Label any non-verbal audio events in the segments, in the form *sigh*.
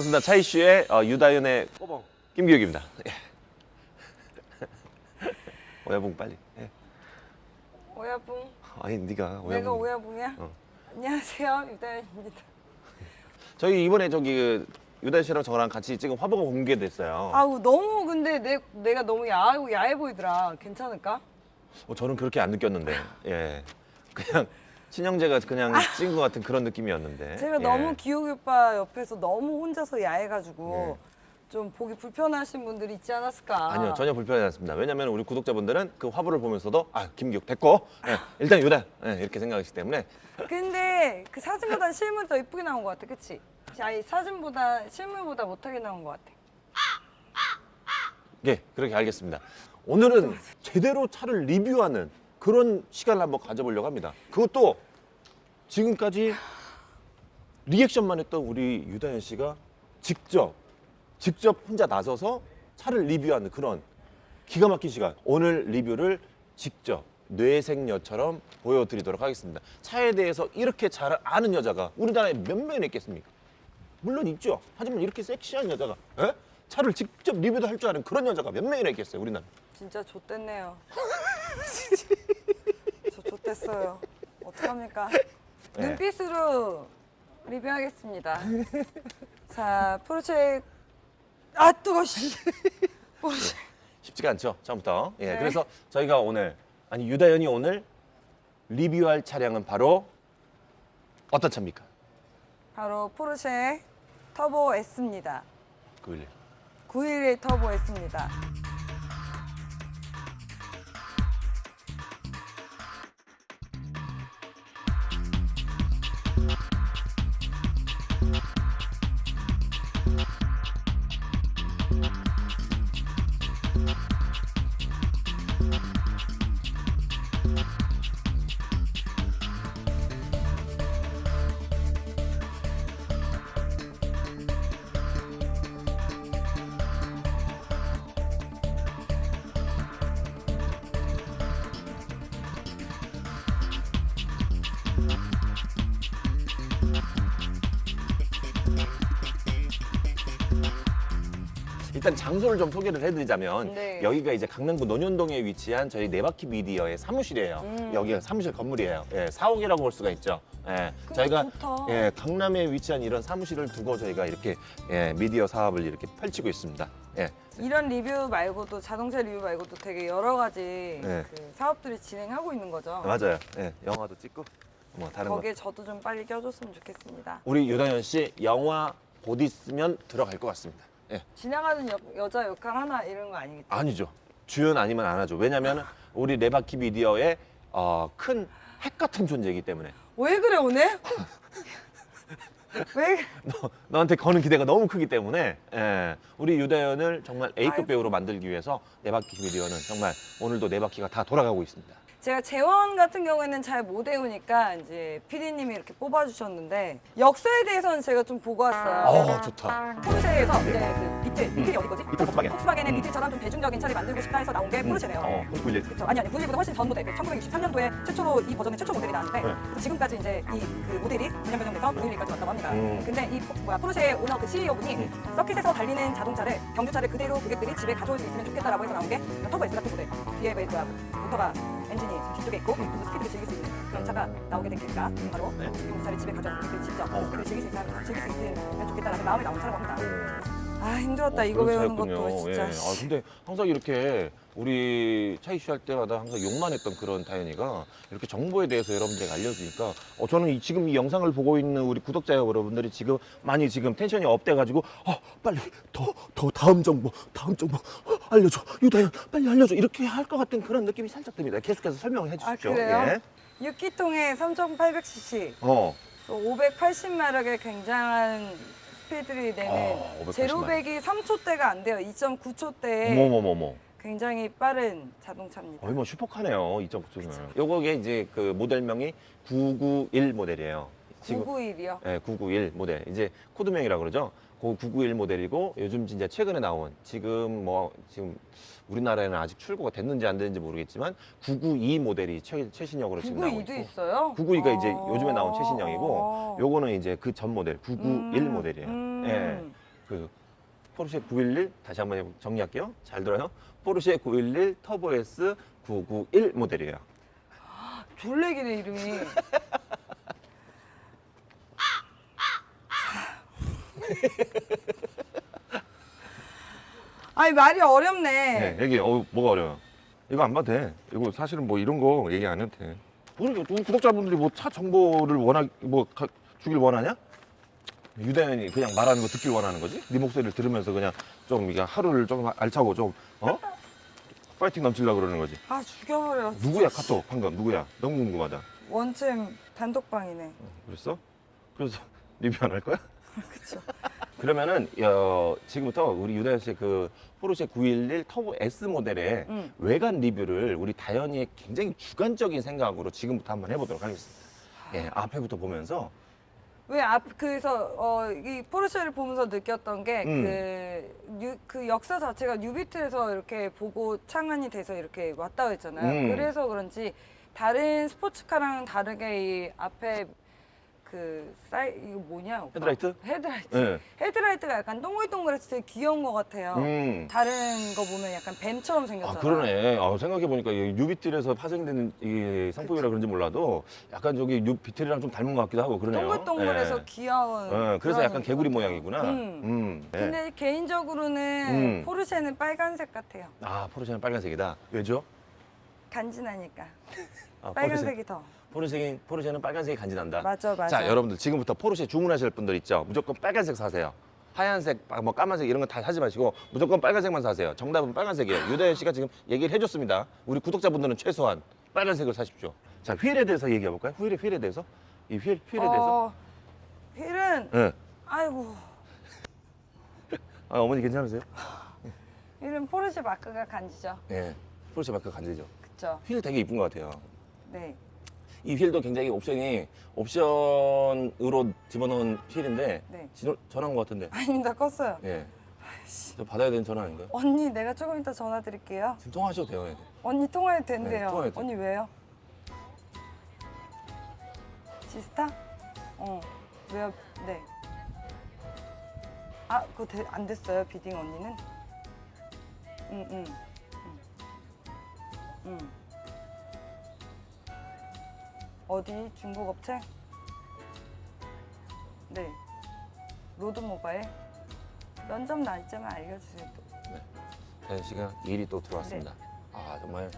반갑습니다. 차이슈의 어, 유다현의 꼬봉 김기욱입니다. 예. *laughs* 오야봉 빨리. 예. 오야붕. 아니 네가 오야봉. 내가 오야붕이야? 어. 안녕하세요. 유다현입니다. 저희 이번에 저기 그 유다현 씨랑 저랑 같이 찍은 화보가 공개됐어요. 아우 너무 근데 내, 내가 너무 야하고 야해 보이더라. 괜찮을까? 어, 저는 그렇게 안 느꼈는데. 예. 그냥 친형제가 그냥 찍은 것 같은 그런 느낌이었는데. 제가 예. 너무 기욱이 오빠 옆에서 너무 혼자서 야해가지고 예. 좀 보기 불편하신 분들이 있지 않았을까? 아니요 전혀 불편하지 않습니다. 왜냐하면 우리 구독자분들은 그 화보를 보면서도 아 김기욱 됐고 예, 일단 유다 예, 이렇게 생각하시기 때문에 근데 그 사진보다 실물이 더 이쁘게 나온 것 같아, 그치? 아니 사진보다 실물보다 못하게 나온 것 같아. 예 그렇게 알겠습니다. 오늘은 제대로 차를 리뷰하는 그런 시간을 한번 가져보려고 합니다. 그것도 지금까지 리액션만 했던 우리 유다현 씨가 직접 직접 혼자 나서서 차를 리뷰하는 그런 기가 막힌 시간. 오늘 리뷰를 직접 뇌생녀처럼 보여드리도록 하겠습니다. 차에 대해서 이렇게 잘 아는 여자가 우리나라에 몇 명이나 있겠습니까? 물론 있죠. 하지만 이렇게 섹시한 여자가 에? 차를 직접 리뷰도 할 줄 아는 그런 여자가 몇 명이나 있겠어요, 우리나라. 진짜 좆됐네요. *laughs* 저 좆됐어요. 어떡합니까? 네. 눈빛으로 리뷰하겠습니다. *laughs* 자, 포르쉐 아 뜨거 씨. *laughs* 포르쉐. 쉽지가 않죠, 처음부터. 예, 네. 그래서 저희가 오늘 아니 유다현이 오늘 리뷰할 차량은 바로 어떤 차입니까? 바로 포르쉐 터보 S입니다. 그911 터보 S입니다. 일단 장소를 좀 소개를 해드리자면 네. 여기가 이제 강남구 논현동에 위치한 저희 네바퀴 미디어의 사무실이에요. 음. 여기가 사무실 건물이에요. 예, 사옥이라고 볼 수가 있죠. 예, 저희가 좋다. 예, 강남에 위치한 이런 사무실을 두고 저희가 이렇게 예, 미디어 사업을 이렇게 펼치고 있습니다. 예, 이런 리뷰 말고도 자동차 리뷰 말고도 되게 여러 가지 네. 그 사업들을 진행하고 있는 거죠. 맞아요. 예, 영화도 찍고 뭐 다른 거. 거기에 저도 좀 빨리 껴줬으면 좋겠습니다. 우리 유다현 씨 영화 곧 있으면 들어갈 것 같습니다. 예. 지나가는 여, 여자 역할 하나 이런 거 아니겠죠? 아니죠. 주연 아니면 안 하죠. 왜냐하면 우리 네바퀴 미디어의 어, 큰 핵 같은 존재이기 때문에 왜 그래 오늘? *laughs* 왜? 너, 너한테 거는 기대가 너무 크기 때문에 예, 우리 유다현을 정말 A급 아이고. 배우로 만들기 위해서 네바퀴 미디어는 정말 오늘도 네바퀴가 다 돌아가고 있습니다. 제가 재원 같은 경우에는 잘 못 외우니까 이제 PD님이 이렇게 뽑아주셨는데 역사에 대해서는 제가 좀 보고 왔어요. 어 좋다. 포르쉐에서 이제 그 비틀, 비틀이 어디 거지? 비틀 폭스바겐. 폭스바겐의 비틀처럼 좀 대중적인 차를 만들고 싶다 해서 나온 게 포르쉐네요. 어, 91. 그렇죠. 아니 아니 91보다 훨씬 전 모델. 1963년도에 최초로 이 버전의 최초 모델이 나왔는데 네. 그 지금까지 이제 이 그 모델이 분양 변경돼서 91까지 왔다고 합니다. 음. 근데 이 포- 뭐야 포르쉐 오너 그 CEO 분이 서킷에서 달리는 자동차를 경주차를 그대로 고객들이 집에 가져올 수 있으면 좋겠다라고 해서 나온 게 터보 S 같은 모델. 뒤에 그 뭐야 모터가 엔진이 뒤쪽에 있고 그래서 스피드를 즐길 수 있는 그런 차가 나오게 된 계기가 바로 네. 경주차를 집에 가져와서 직접 어. 스피드를 즐길 수 있으면 즐길 수 있으면 좋겠다라는 마음이 나온 차라고 합니다. 어, 아 힘들었다 이거 그런 외우는 차였군요. 것도 진짜. 예. 아 근데 항상 이렇게 우리 차이슈 할 때마다 항상 욕만 했던 그런 다현이가 이렇게 정보에 대해서 여러분들에게 알려주니까 어, 저는 이, 지금 이 영상을 보고 있는 우리 구독자 여러분들이 지금 많이 지금 텐션이 업돼가지고 어, 빨리 더 더 다음 정보 다음 정보 어, 알려줘 유다현 빨리 알려줘 이렇게 할 것 같은 그런 느낌이 살짝 듭니다. 계속해서 설명을 아 해주십시오. 그래요? 예. 6기통에 3,800cc, 어. 580마력의 굉장한 스피드를 내는 아, 580 제로백이 3초대가 안 돼요. 2.9초대에 어머머머머. 굉장히 빠른 자동차입니다. 거의 뭐 슈퍼카네요. 2.9는. 요거게 이제 그 모델명이 991 모델이에요. 지금 991이요. 예, 991 모델. 이제 코드명이라 그러죠. 그991 모델이고 요즘 진짜 최근에 나온 지금 뭐 지금 우리나라에는 아직 출고가 됐는지 안 됐는지 모르겠지만 992 모델이 최, 최신형으로 지금 나오고 992도 있고 있어요? 992가 이제 아. 요즘에 나온 최신형이고 요거는 이제 그 전 모델 991 음, 모델이에요. 음. 예. 그 포르쉐 911 다시 한번 정리할게요. 잘 들어요. 포르쉐 911 터보 S 991 모델이에요. 졸래기네 이름이. 아니 말이 어렵네. 네, 여기 어 뭐가 어려워? 이거 안 봐도 돼. 이거 사실은 뭐 이런 거 얘기 안 해도 돼. 우리, 우리 구독자분들이 뭐 차 정보를 원하 뭐 가, 주길 원하냐? 유대현이 그냥 말하는 거 듣길 원하는 거지? 네 목소리를 들으면서 그냥 좀 이게 하루를 조금 알차고 좀 어? 파이팅 넘치려고 그러는 거지. 아 죽여버려. 누구야 카톡 방금 누구야? 너무 궁금하다. 원챔 단독방이네. 그랬어? 그래서 *laughs* 리뷰 안 할 거야? *laughs* 그쵸. 그러면은 어, 지금부터 우리 유다현 씨그 포르쉐 911 터보 S 모델의 음. 외관 리뷰를 우리 다현이의 굉장히 주관적인 생각으로 지금부터 한번 해보도록 하겠습니다. 예, 앞에부터 보면서 왜 앞 그래서 어, 이 포르쉐를 보면서 느꼈던 게 음. 그그 역사 자체가 뉴비트에서 이렇게 보고 창안이 돼서 이렇게 왔다 했잖아요. 음. 그래서 그런지 다른 스포츠카랑은 다르게 이 앞에 그 사이 이거 뭐냐? 오빠? 헤드라이트? 헤드라이트. 예. 헤드라이트가 약간 동글동글해서 되게 귀여운 것 같아요. 음. 다른 거 보면 약간 뱀처럼 생겼잖아. 아 그러네. 아, 생각해 보니까 뉴비틀에서 파생되는 이 상품이라 그런지 몰라도 약간 저기 뉴비틀이랑 좀 닮은 것 같기도 하고 그러네요. 동글동글해서 예. 귀여운. 어, 그래서 그런 약간 개구리 것 같아요. 모양이구나. 음. 음. 예. 근데 개인적으로는 음. 포르쉐는 빨간색 같아요. 아 포르쉐는 빨간색이다. 왜죠? 간지나니까. 아, 빨간색이 더. 포르쉐 포르쉐는 빨간색이 간지난다. 맞아, 맞아. 자, 여러분들 지금부터 포르쉐 주문하실 분들 있죠? 무조건 빨간색 사세요. 하얀색, 뭐 까만색 이런 거 다 사지 마시고 무조건 빨간색만 사세요. 정답은 빨간색이에요. 유다현 씨가 지금 얘기를 해줬습니다. 우리 구독자분들은 최소한 빨간색을 사십시오. 자, 휠에 대해서 얘기해 볼까요? 휠에 휠에 대해서 이 휠, 휠에 대해서. 어, 휠은 예. 아이고 아, 어머니 괜찮으세요? 휠은 포르쉐 마크가 간지죠. 예. 포르쉐 마크 간지죠. 그쵸? 휠 되게 이쁜 것 같아요. 네. 이 휠도 굉장히 옵션이 옵션으로 집어넣은 휠인데 네. 전화한 것 같은데. 아닙니다. 껐어요. 예. 저 받아야 되는 전화 아닌가요? 언니, 내가 조금 이따 전화 드릴게요. 지금 통화하셔도 돼요. 예. 언니 통화해도 된대요. 네, 통화해도 언니 왜요? 지스타? 어. 왜요? 네. 아, 그거 되- 안 됐어요, 비딩 언니는? 응, 응. 응. 응. 어디? 중국 업체? 네. 로드 모바일? 면접 날짜만 알려주세요. 다현 씨가 일이 또 들어왔습니다. 아 정말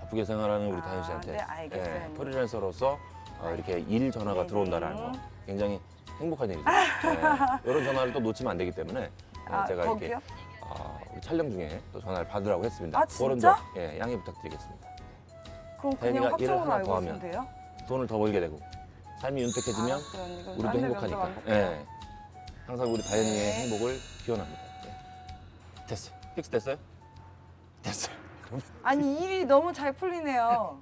바쁘게 생활하는 우리 아, 다현 씨한테 네, 알겠어요. 예, 프리랜서로서 어, 이렇게 일 전화가 네, 들어온다라는 네. 거 굉장히 행복한 일이죠. 예, 이런 전화를 또 놓치면 안 되기 때문에 예, 아, 제가 거기요? 이렇게 어, 우리 촬영 중에 또 전화를 받으라고 했습니다. 아, 그거는 진짜? 좀, 예, 양해 부탁드리겠습니다. 그럼 다행이다. 그냥 일을 확정으로 하나 알고 더 있으면 하면. 돼요? 돈을 더 벌게 되고 삶이 윤택해지면 알았어요, 언니. 그럼 우리도 딴 데 면접 행복하니까. 안 볼게요. 예. 항상 우리 다현이의 네. 행복을 기원합니다. 예. 됐어요. 픽스 됐어요? 됐어요. 그럼 아니 일이 너무 잘 풀리네요.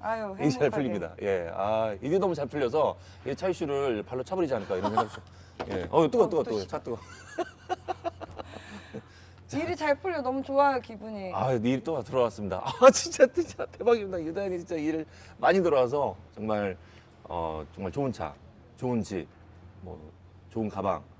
아유 *laughs* 행복하게. 풀립니다. 예. 아, 일이 너무 잘 풀려서 이 차이슈를 발로 차버리지 않을까 이런 생각이 *laughs* 좀. 예. 어, 뜨거, 어, 뜨거, 또 뜨거. 시- 차 뜨거. 일이 잘 풀려 너무 좋아요 기분이. 아, 일이 또 들어왔습니다. *laughs* 아, 진짜, 진짜 대박입니다. 유다현이 진짜 일을 많이 들어와서 정말, 어, 정말 좋은 차, 좋은 집, 뭐, 좋은 가방, 뭐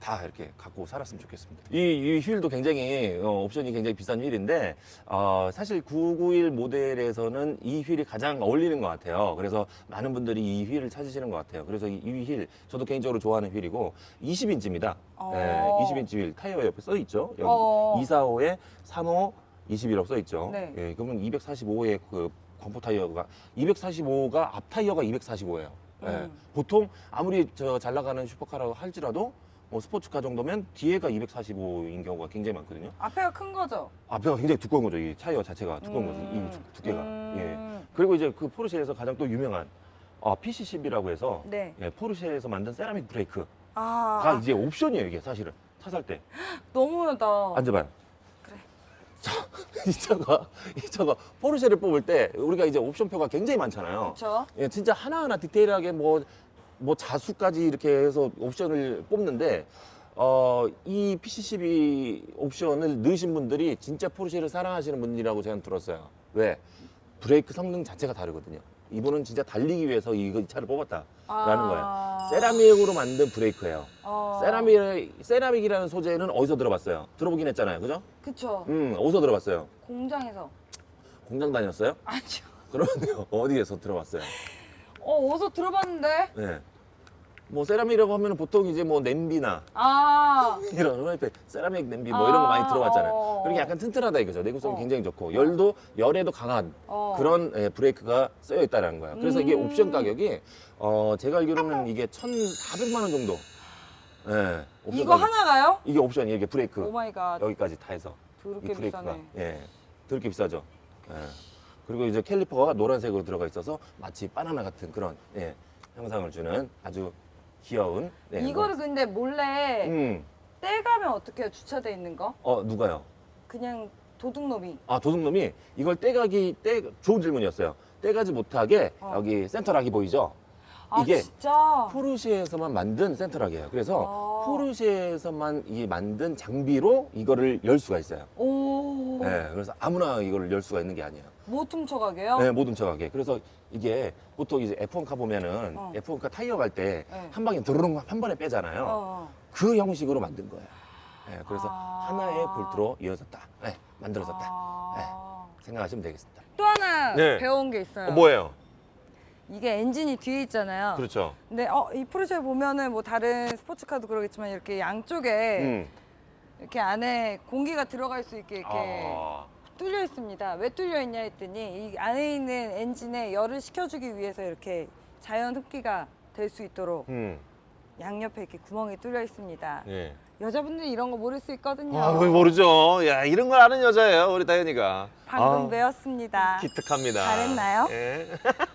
다 이렇게 갖고 살았으면 좋겠습니다. 이, 이 휠도 굉장히, 어, 옵션이 굉장히 비싼 휠인데, 어, 사실 991 모델에서는 이 휠이 가장 어울리는 것 같아요. 그래서 많은 분들이 이 휠을 찾으시는 것 같아요. 그래서 이, 이 휠, 저도 개인적으로 좋아하는 휠이고, 20인치입니다. 어. 네, 20인치 휠, 타이어 옆에 써 있죠. 여기 어. 245에 35, 21이라고 써 있죠. 네. 예, 그러면 245의 그 광포 타이어가 245가 앞 타이어가 245예요. 예. 음. 보통 아무리 저 잘 나가는 슈퍼카라고 할지라도 뭐 스포츠카 정도면 뒤에가 245인 경우가 굉장히 많거든요. 앞에가 큰 거죠. 앞에가 굉장히 두꺼운 거죠. 이 타이어 자체가 두꺼운 음. 거죠. 이 두- 두께가. 음. 예. 그리고 이제 그 포르쉐에서 가장 또 유명한 어, PC10이라고 해서 네. 예, 포르쉐에서 만든 세라믹 브레이크가 아, 이제 옵션이에요. 이게 사실은 차 살 때. *gasps* 너무하다. 앉아봐요. 그래. *laughs* 자, 이 차가 이 차가 포르쉐를 뽑을 때 우리가 이제 옵션표가 굉장히 많잖아요. 그렇죠. 예, 진짜 하나하나 디테일하게 뭐, 뭐 자수까지 이렇게 해서 옵션을 뽑는데, 어, 이 PC12 옵션을 넣으신 분들이 진짜 포르쉐를 사랑하시는 분이라고 제가 들었어요. 왜? 브레이크 성능 자체가 다르거든요. 이분은 진짜 달리기 위해서 이 차를 뽑았다라는 아. 거예요. 세라믹으로 만든 브레이크예요. 어. 세라믹 세라믹이라는 소재는 어디서 들어봤어요? 들어보긴 했잖아요, 그죠? 그쵸. 음, 어디서 들어봤어요? 공장에서. 공장 다녔어요? 아니요. 그러면요 어디에서 들어봤어요? 어, 어디서 들어봤는데? 네. 뭐 세라믹이라고 하면 보통 이제 뭐 냄비나 아. 이런 프라이팬, 세라믹 냄비 뭐 이런 거 많이 아, 들어봤잖아요. 어. 그렇게 약간 튼튼하다 이거죠. 내구성이 어. 굉장히 좋고 열도 열에도 강한 어. 그런 예, 브레이크가 쓰여 있다는 거예요. 그래서 이게 음. 옵션 가격이 어 제가 알기로는 이게 1,400만 원 정도. 예. 옵션 이거 가격. 하나가요? 이게 옵션이 이게 브레이크 오 마이 갓. 여기까지 다 해서 이 더럽게 브레이크가 비싸네. 예. 더럽게 비싸죠. 예. 그리고 이제 캘리퍼가 노란색으로 들어가 있어서 마치 바나나 같은 그런 예, 형상을 주는 아주 귀여운 네, 이거를 근데 몰래 뭐. 음. 떼가면 어떻게 해요? 주차돼 있는 거? 어 누가요? 그냥 도둑놈이. 아 도둑놈이 이걸 떼가기 떼 좋은 질문이었어요. 떼가지 못하게 어. 여기 센터락이 보이죠? 아, 이게 진짜? 포르쉐에서만 만든 센터락이에요. 그래서 아. 포르쉐에서만 이 만든 장비로 이거를 열 수가 있어요. 오. 네, 그래서 아무나 이거를 열 수가 있는 게 아니에요. 못 훔쳐가게요? 네, 못 훔쳐가게. 그래서 이게 보통 이제 F1 카 보면은 어. F1 카 타이어 갈 때 네. 한 방에 드르릉 한 번에 빼잖아요. 어. 그 형식으로 만든 거예요. 네, 그래서 아. 하나의 볼트로 이어졌다. 네, 만들어졌다. 아. 생각하시면 되겠습니다. 또 하나 네. 배운 게 있어요. 어, 뭐예요? 이게 엔진이 뒤에 있잖아요. 그렇죠. 근데 어, 이 포르쉐 보면은 뭐 다른 스포츠카도 그러겠지만 이렇게 양쪽에 음. 이렇게 안에 공기가 들어갈 수 있게 이렇게 아. 뚫려 있습니다. 왜 뚫려 있냐 했더니 이 안에 있는 엔진에 열을 식혀주기 위해서 이렇게 자연 흡기가 될 수 있도록 음. 양옆에 이렇게 구멍이 뚫려 있습니다. 예. 여자분들이 이런 거 모를 수 있거든요. 아, 그걸 모르죠. 야, 이런 걸 아는 여자예요, 우리 다현이가. 방금 아, 배웠습니다. 기특합니다. 잘했나요? 예. *laughs*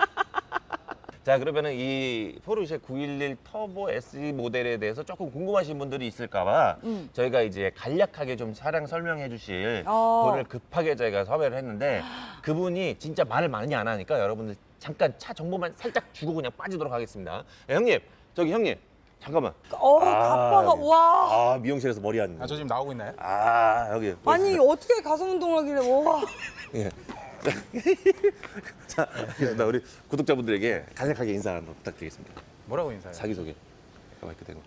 자, 그러면은 이 포르쉐 911 터보 SE 모델에 대해서 조금 궁금하신 분들이 있을까봐 음. 저희가 이제 간략하게 좀 차량 설명해 주실 어. 분을 급하게 저희가 섭외를 했는데 그분이 진짜 말을 많이 안 하니까 여러분들 잠깐 차 정보만 살짝 주고 그냥 빠지도록 하겠습니다. 예, 형님, 저기 형님, 잠깐만. 어, 아, 가빠가 와. 아, 미용실에서 머리 안. 아, 저 지금 나오고 있나요? 아, 여기. 아니 어떻게 가슴 운동을 하길래 와. *laughs* 예. *laughs* 자, 알겠습니다. 우리 구독자분들에게 간략하게 인사 한번 부탁드리겠습니다. 뭐라고 인사해요? 자기소개. 마이크 대고.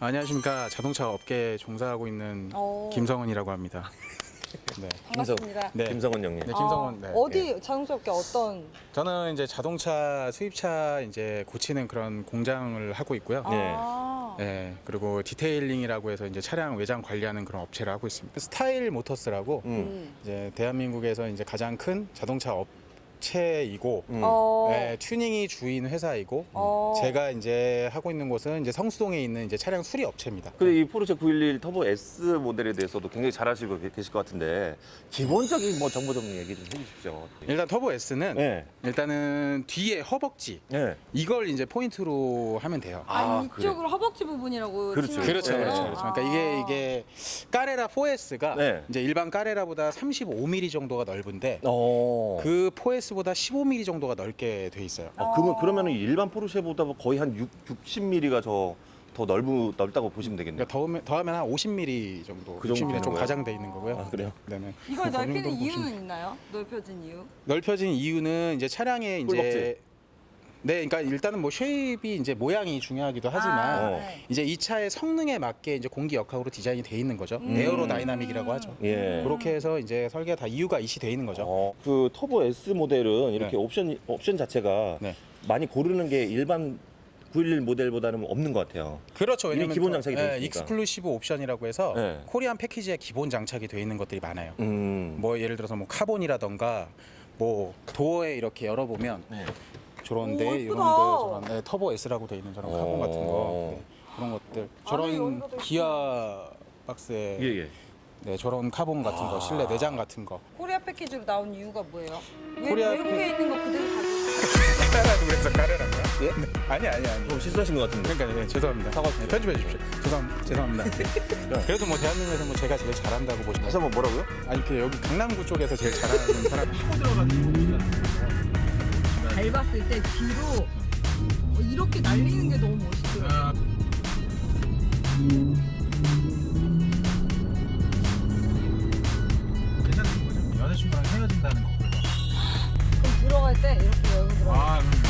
안녕하십니까. 자동차 업계에 종사하고 있는 어. 김성원이라고 합니다. *laughs* 네. 반갑습니다. 네. 김성원 형님. 네, 김성원. 네. 아, 어디 자동차 업계 어떤? 저는 이제 자동차 수입차 이제 고치는 그런 공장을 하고 있고요. 네. 아. 네, 그리고 디테일링이라고 해서 이제 차량 외장 관리하는 그런 업체를 하고 있습니다. 스타일 모터스라고 음. 음. 이제 대한민국에서 이제 가장 큰 자동차 업 체이고 음. 어. 네, 튜닝이 주인 회사이고 어. 제가 이제 하고 있는 곳은 이제 성수동에 있는 이제 차량 수리 업체입니다. 근데 이 포르쉐 911 터보 S 모델에 대해서도 굉장히 잘 아시고 계- 계실 것 같은데 기본적인 뭐 정보 좀 얘기 좀 해주십시오. 일단 터보 S는 네. 일단은 뒤에 허벅지 네. 이걸 이제 포인트로 하면 돼요. 아, 아, 이쪽으로 허벅지 부분이라고. 그렇죠. 치는 그렇죠, 거예요? 그렇죠, 그렇죠. 그러니까 이게 이게 까레라 4S가 네. 이제 일반 까레라보다 35mm 정도가 넓은데 어. 그 4S 보다 15mm 정도가 넓게 돼 있어요. 아, 그러면 그러면 일반 포르쉐보다 뭐 거의 한 6, 60mm가 저 더 넓은 넓다고 보시면 되겠네요. 그러니까 더우면 더하면 한 50mm 정도, 그 정도 60mm 되는 좀 거예요? 과장돼 있는 거고요. 아, 그래요? 그다음에 이걸 그 넓히는 정도 이유는 있나요? 넓혀진 이유? 넓혀진 이유는 이제 차량의 꿀벅지. 네, 그러니까 일단은 뭐 쉐입이 이제 모양이 중요하기도 하지만 아, 어. 네. 이제 이 차의 성능에 맞게 이제 공기 역학으로 디자인이 돼 있는 거죠. 음. 에어로 다이나믹이라고 하죠. 예. 그렇게 해서 이제 설계가 다 이유가 이시 돼 있는 거죠. 어, 그 터보 S 모델은 이렇게 네. 옵션 옵션 자체가 네. 많이 고르는 게 일반 911 모델보다는 없는 것 같아요. 그렇죠. 이미 왜냐면 기본 또, 장착이 돼 예, 있으니까. 익스클루시브 옵션이라고 해서 네. 코리안 패키지에 기본 장착이 되어 있는 것들이 많아요. 음. 뭐 예를 들어서 뭐 카본이라던가 뭐 도어에 이렇게 열어보면 네. 저런데 오, 이런 예쁘다. 데 저런 네, 터보 S라고 되어 있는 저런 어. 카본 같은 거 네, 그런 것들 저런 여기가 더 기아 박스에 예, 예. 네, 저런 카본 같은 거 실내 내장 같은 거 코리아 패키지로 나온 이유가 뭐예요? 왜 코리아 외국에 있는 거 그대로 가지고 까라고 그래서 까라란 거야? 예? 아니 아니 아니 좀 실수하신 것 같은데. 그러니까 네, 죄송합니다 사과 네, 편집해 주십시오 죄송, 죄송합니다 *laughs* 그래도 뭐 대한민국에서 뭐 제가 제일 잘한다고 보시면 다시 한번 뭐라고요? 아니 그 여기 강남구 쪽에서 제일 잘하는 사람 *laughs* 밟았을 때 뒤로 이렇게 날리는 게 너무 멋있더라고요. 괜찮은 거죠 여자친구랑 헤어진다는 거 그럼 들어갈 때 이렇게 열고 들어가. 아.